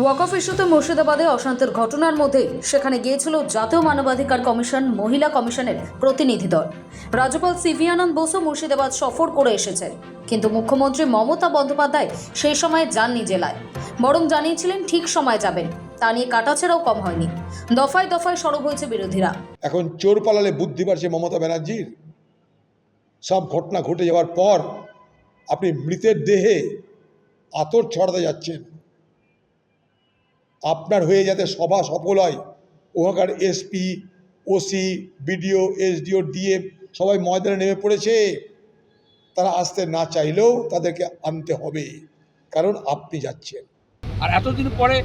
ওয়াকফ ইস্যুতে মুর্শিদাবাদে অশান্তির ঘটনার মধ্যে সেখানে গিয়েছিল জাতীয় মানবাধিকার কমিশন, মহিলা কমিশনের প্রতিনিধি দল। রাজ্যপাল সিভি আনন্দ বসু মুর্শিদাবাদ সফর করে এসেছেন। কিন্তু মুখ্যমন্ত্রী মমতা বন্দ্যোপাধ্যায় সেই সময় যাননি জেলায়। বরং জানিয়েছিলেন ঠিক সময় যাবেন। তা নিয়ে কাটাছেড়াও কম হয়নি। দফায় দফায় সরব হয়েছে বিরোধীরা। এখন চোর পালালে বুদ্ধি বাড়ছে মমতা ব্যানার্জির। সব ঘটনা ঘটে যাওয়ার পর আপনি মৃতের দেহে আতর ছড়াতে যাচ্ছেন। আপনার হয়ে যাতে সভা সফল হয়। ওখানকার SP OC BDO SDO DM সবাই ময়দানে নেমে পড়েছে। তারা আসতে না চাইলেও তাদেরকে আনতে হবে কারণ আপনি যাচ্ছেন। আর এতদিন পরে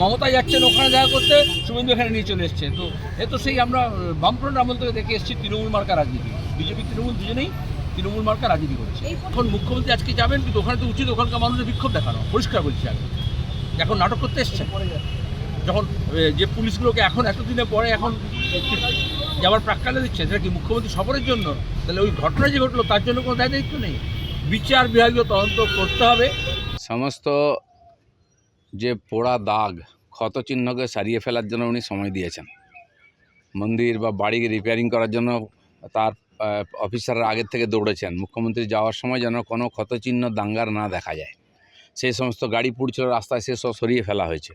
মমতা যাচ্ছেন ওখানে দেখা করতে শুভেন্দু এখানে নিয়ে চলে এসছে তো এ তো সেই আমরা বামফ্রন্ট আমল থেকে দেখে এসেছি তৃণমূল মার্কা রাজনীতি। বিজেপি তৃণমূল দুজনেই তৃণমূল মার্কা রাজনীতি করেছে। এখন মুখ্যমন্ত্রী আজকে যাবেন কিন্তু ওখানে তো উচিত ওখানকার মানুষের বিক্ষোভ দেখানো। পরিষ্কার বলছি আমি। এখন নাটক করতে এসছেন যখন যে পুলিশগুলোকে এখন এতদিনে পরে এখন যাওয়ার প্রাক্কালে দিচ্ছে, সেটা কি মুখ্যমন্ত্রী সফরের জন্য? তাহলে ওই ঘটনা যে ঘটলো তার জন্য কোনো দায় দায়িত্ব নেই? বিচার বিভাগীয় তদন্ত করতে হবে। সমস্ত যে পোড়া দাগ, ক্ষতচিহ্নকে সারিয়ে ফেলার জন্য উনি সময় দিয়েছেন। মন্দির বা বাড়ি রিপেয়ারিং করার জন্য তার অফিসাররা আগের থেকে দৌড়েছেন। মুখ্যমন্ত্রী যাওয়ার সময় যেন কোনো ক্ষতচিহ্ন দাঙ্গার না দেখা যায়। সেই সমস্ত গাড়ি পুড়ছিল, রাস্তায় সে সব সরিয়ে ফেলা হয়েছে।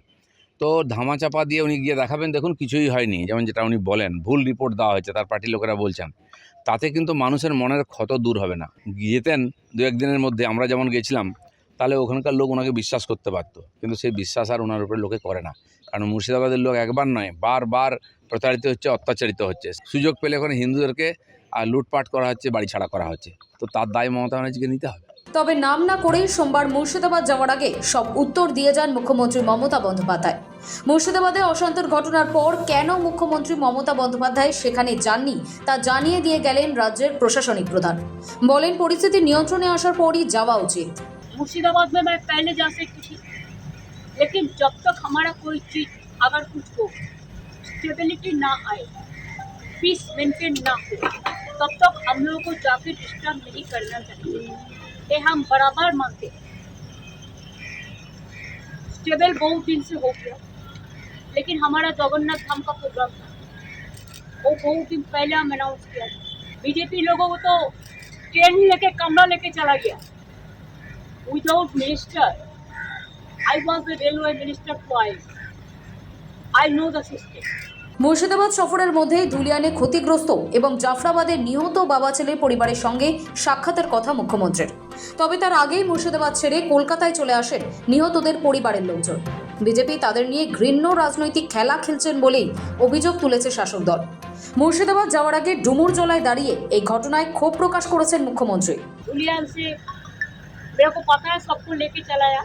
তো ধামাচাপা দিয়ে উনি গিয়ে দেখাবেন, দেখুন কিছুই হয়নি, যেমন যেটা উনি বলেন, ভুল রিপোর্ট দেওয়া হয়েছে, তার পার্টির লোকেরা বলছেন। তাতে কিন্তু মানুষের মনের ক্ষত দূর হবে না। যেতেন দু একদিনের মধ্যে, আমরা যেমন গেছিলাম, তাহলে ওখানকার লোক ওনাকে বিশ্বাস করতে পারতো। কিন্তু সেই বিশ্বাস আর ওনার উপরে লোকে করে না। কারণ মুর্শিদাবাদের লোক একবার নয়, বারবার প্রতারিত হচ্ছে, অত্যাচারিত হচ্ছে। সুযোগ পেলে ওখানে হিন্দুদেরকে আর লুটপাট করা হচ্ছে, বাড়ি ছাড়া করা হচ্ছে। তো তার দায় মমতা ব্যানার্জিকে নিতে হবে। তবে নাম না করেই সোমবার মুর্শিদাবাদ যাওয়ার আগে সব উত্তর দিয়ে যান মুখ্যমন্ত্রী মমতা বন্দ্যোপাধ্যায় মুর্শিদাবাদে অশান্তির ঘটনার পর কেন মুখ্যমন্ত্রী মমতা বন্দ্যোপাধ্যায় সেখানে যাননি তা জানিয়ে দিয়ে গেলেন রাজ্যের প্রশাসনিক প্রধান বলেন পরিস্থিতি নিয়ন্ত্রণে আসার পরই যাওয়া উচিত मुर्शिदाबाद में मैं पहले जा सकती थी लेकिन जब तक हमारा कोई चीज अगर कुछ हो स्टेबिलिटी ना आए पीस मेंटेन ना हो तब तक हम लोगों को जाके डिस्टर्ब नहीं करना चाहिए ये हम बराबर मानते स्टेबल बहुत दिन से हो गया, लेकिन हमारा जगन्नाथ धाम का प्रोग्राम था वो बहुत दिन पहले हम अनाउंस किया बीजेपी लोगों को तो ट्रेन लेके, कमरा लेके चला गया without minister. I was the railway minister twice. I know the system. Murshidabad সফরের মধ্যেই ধুলিয়ানে ক্ষতিগ্রস্ত এবং জাফরাবাদের নিহত বাবা ছেলের পরিবারের সঙ্গে সাক্ষাতের কথা মুখ্যমন্ত্রীর তবে তার আগেই মুর্শিদাবাদ ছেড়ে কলকাতায় চলে আসেন নিহতদের পরিবারের লোকজন বিজেপি তাদের নিয়ে ঘৃণ্য রাজনৈতিক খেলা খেলছেন বলেই অভিযোগ তুলেছে শাসক দল মুর্শিদাবাদ যাওয়ার আগে ডুমুর জলায় দাঁড়িয়ে এই ঘটনায় ক্ষোভ প্রকাশ করেছেন মুখ্যমন্ত্রী धुलियान से मेरे को पता है सबको लेके चलाया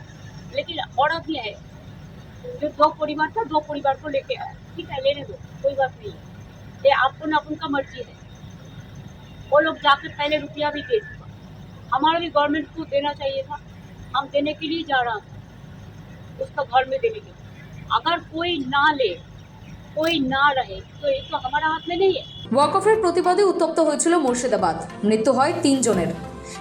लेकिन औरत भी है जो दो परिवार था दो परिवार को लेके आया ठीक है लेने दो कोई बात नहीं है ये आपको ना उनका मर्जी है वो लोग जाकर पहले रुपया भी दे चुका हमारा भी गवर्नमेंट को देना चाहिए था हम देने के लिए जा रहा था उसका घर में देने के लिए अगर कोई ना ले कोई ना रहे तो ये तो हमारा हाथ में नहीं है ওয়াকফের প্রতিবাদে উত্তপ্ত হয়েছিল মুর্শিদাবাদ মৃত্যু হয় তিনজনের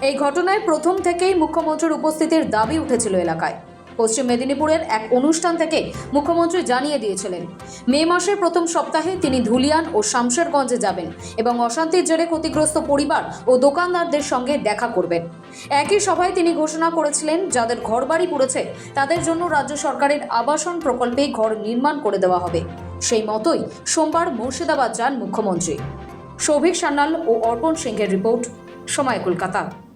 এই ঘটনায় প্রথম থেকেই মুখ্যমন্ত্রীর উপস্থিতির দাবি উঠেছিল এলাকায় পশ্চিম মেদিনীপুরের এক অনুষ্ঠান থেকে মুখ্যমন্ত্রী জানিয়ে দিয়েছিলেন, মে মাসের প্রথম সপ্তাহে তিনি ধুলিয়ান ও শামশেরগঞ্জে যাবেন এবং অশান্তির জেরে ক্ষতিগ্রস্ত পরিবার ও দোকানদারদের সঙ্গে দেখা করবেন। একই সভায় তিনি ঘোষণা করেছিলেন, যাদের ঘরবাড়ি পুড়েছে, তাদের জন্য রাজ্য সরকারের আবাসন প্রকল্পে ঘর নির্মাণ করে দেওয়া হবে। সেই মতোই সোমবার মুর্শিদাবাদ যান মুখ্যমন্ত্রী। সৌভিক সান্যাল ও অর্পণ সিংহের রিপোর্ট, সময় কলকাতা।